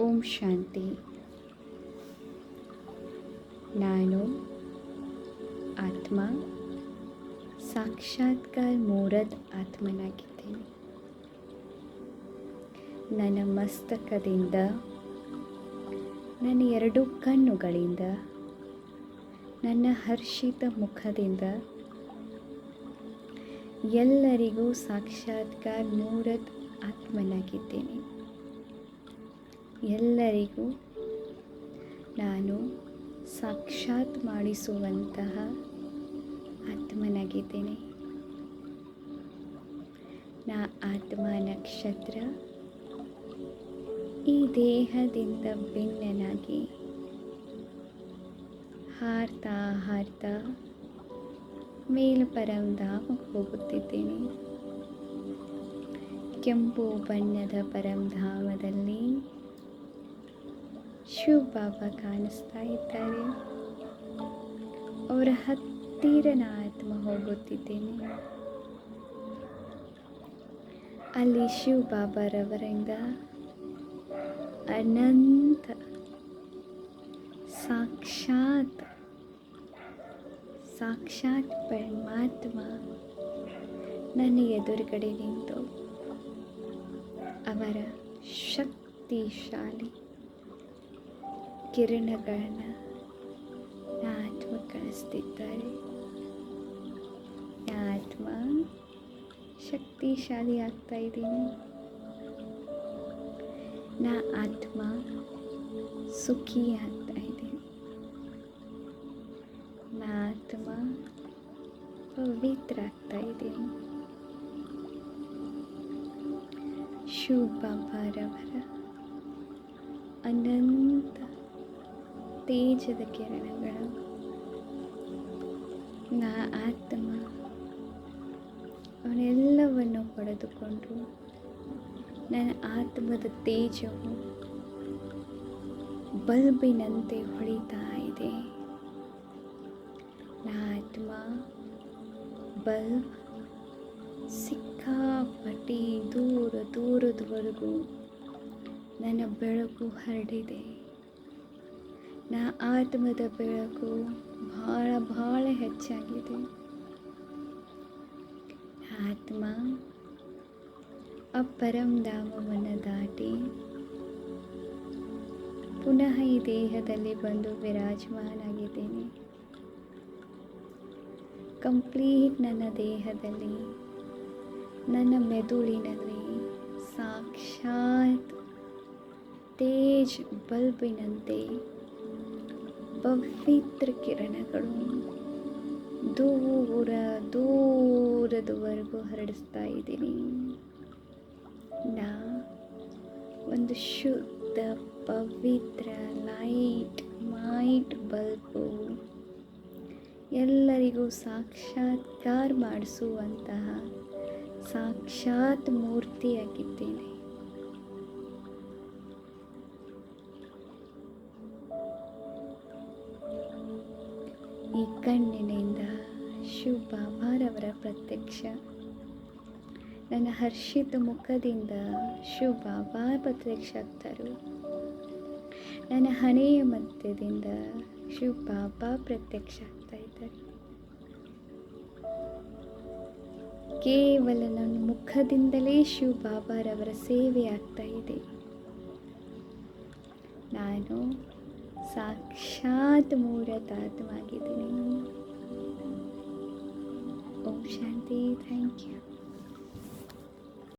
ಓಂ ಶಾಂತಿ. ನಾನು ಆತ್ಮ, ಸಾಕ್ಷಾತ್ಕಾರ ಮೂರದ ಆತ್ಮನಾಗಿದ್ದೇನೆ. ನನ್ನ ಮಸ್ತಕದಿಂದ, ನನ್ನ ಎರಡು ಕಣ್ಣುಗಳಿಂದ, ನನ್ನ ಹರ್ಷಿತ ಮುಖದಿಂದ ಎಲ್ಲರಿಗೂ ಸಾಕ್ಷಾತ್ಕಾರ ಮೂರದ್ ಆತ್ಮನಾಗಿದ್ದೇನೆ. ಎಲ್ಲರಿಗೂ ನಾನು ಸಾಕ್ಷಾತ್ ಮಾಡಿಸುವಂತಹ ಆತ್ಮನಾಗಿದ್ದೇನೆ. ನಾ ಆತ್ಮ ನಕ್ಷತ್ರ ಈ ದೇಹದಿಂದ ಭಿನ್ನನಾಗಿ ಹಾರ್ತಾ ಹಾರ್ತಾ ಮೇಲ್ಪರಂಧಾಮಕ್ಕೆ ಹೋಗುತ್ತಿದ್ದೇನೆ. ಕೆಂಪು ಬಣ್ಣದ ಪರಂಧಾಮದಲ್ಲಿ ಶಿವ ಬಾಬಾ ಕಾಣಿಸ್ತಾ ಇದ್ದಾರೆ. ಅವರ ಹತ್ತಿರ ನಾ ಆತ್ಮ ಹೋಗುತ್ತಿದ್ದೇನೆ. ಅಲ್ಲಿ ಶಿವ ಬಾಬಾರವರಿಂದ ಅನಂತ ಸಾಕ್ಷಾತ್ ಸಾಕ್ಷಾತ್ ಪರಮಾತ್ಮ ನನ್ನ ಎದುರುಗಡೆ ನಿಂತು ಅವರ ಶಕ್ತಿಶಾಲಿ ಕಿರಣಗಳನ್ನು ಆತ್ಮ ಕಳಿಸ್ತಿದ್ದಾರೆ ಆತ್ಮ ಶಕ್ತಿಶಾಲಿ ಆಗ್ತಾ ಇದ್ದೀನಿ. ನಾ ಆತ್ಮ ಸುಖಿ ಆಗ್ತಾ ಇದ್ದೀನಿ. ನಾ ಆತ್ಮ ಪವಿತ್ರ ಆಗ್ತಾ ಇದ್ದೀನಿ. ಶಿವ ಬಾಬಾರವರ ಅನಂತ ತೇಜದ ಕಿರಣಗಳು. ನಾ ಆತ್ಮ ಅವನೆಲ್ಲವನ್ನು ಪಡೆದುಕೊಂಡು ನನ್ನ ಆತ್ಮದ ತೇಜವು ಬಲ್ಬಿನಂತೆ ಹೊಳಿತಾ ಇದೆ. ನನ್ನ ಆತ್ಮ, ಬಲ್ಬ್ ಸಿಕ್ಕಾಪಟ್ಟಿ ದೂರ, ದೂರದವರೆಗೂ ನನ್ನ ಬೆಳಕು ಹರಡಿದೆ. ನಾ ಆತ್ಮದ ಬೆಳಕು ಭಾಳ ಭಾಳ ಹೆಚ್ಚಾಗಿದೆ. ಆತ್ಮ ಆ ಪರಂಧಾಮವನ್ನು ದಾಟಿ ಪುನಃ ಈ ದೇಹದಲ್ಲಿ ಬಂದು ವಿರಾಜಮಾನಾಗಿದ್ದೇನೆ. ಕಂಪ್ಲೀಟ್ ನನ್ನ ದೇಹದಲ್ಲಿ, ನನ್ನ ಮೆದುಳಿನಲ್ಲಿ ಸಾಕ್ಷಾತ್ ತೇಜ್ ಬಲ್ಬಿನಂತೆ ಪವಿತ್ರ ಕಿರಣಗಳು ದೂರ ದೂರದವರೆಗೂ ಹರಡಿಸ್ತಾ ಇದ್ದೀನಿ. ನಾ ಒಂದು ಶುದ್ಧ ಪವಿತ್ರ ಲೈಟ್ ಮೈಟ್ ಬಲ್ಬು ಎಲ್ಲರಿಗೂ ಸಾಕ್ಷಾತ್ಕಾರ ಮಾಡಿಸುವಂತಹ ಸಾಕ್ಷಾತ್ ಮೂರ್ತಿಯಾಗಿದ್ದೇನೆ. ಈ ಕಣ್ಣಿನಿಂದ ಶುಭ ಬಾಬಾರವರ ಪ್ರತ್ಯಕ್ಷ. ನನ್ನ ಹರ್ಷಿತ ಮುಖದಿಂದ ಶುಭ ಬಾ ಪ್ರತ್ಯಕ್ಷ ಆಗ್ತಾರೆ ನನ್ನ ಹಣೆಯ ಮಧ್ಯದಿಂದ ಶುಭ ಬಾಬಾ ಪ್ರತ್ಯಕ್ಷ ಆಗ್ತಾ ಇದ್ದಾರೆ. ಕೇವಲ ನನ್ನ ಮುಖದಿಂದಲೇ ಶಿವ ಬಾಬಾರವರ ಸೇವೆ ಆಗ್ತಾ ಇದೆ. ನಾನು ಸಾಕ್ಷಾತ್ ಮೂರತಾತ್ಮಾಗಿದ್ದೀನಿ ಓಂ ಶಾಂತಿ ಥ್ಯಾಂಕ್ ಯು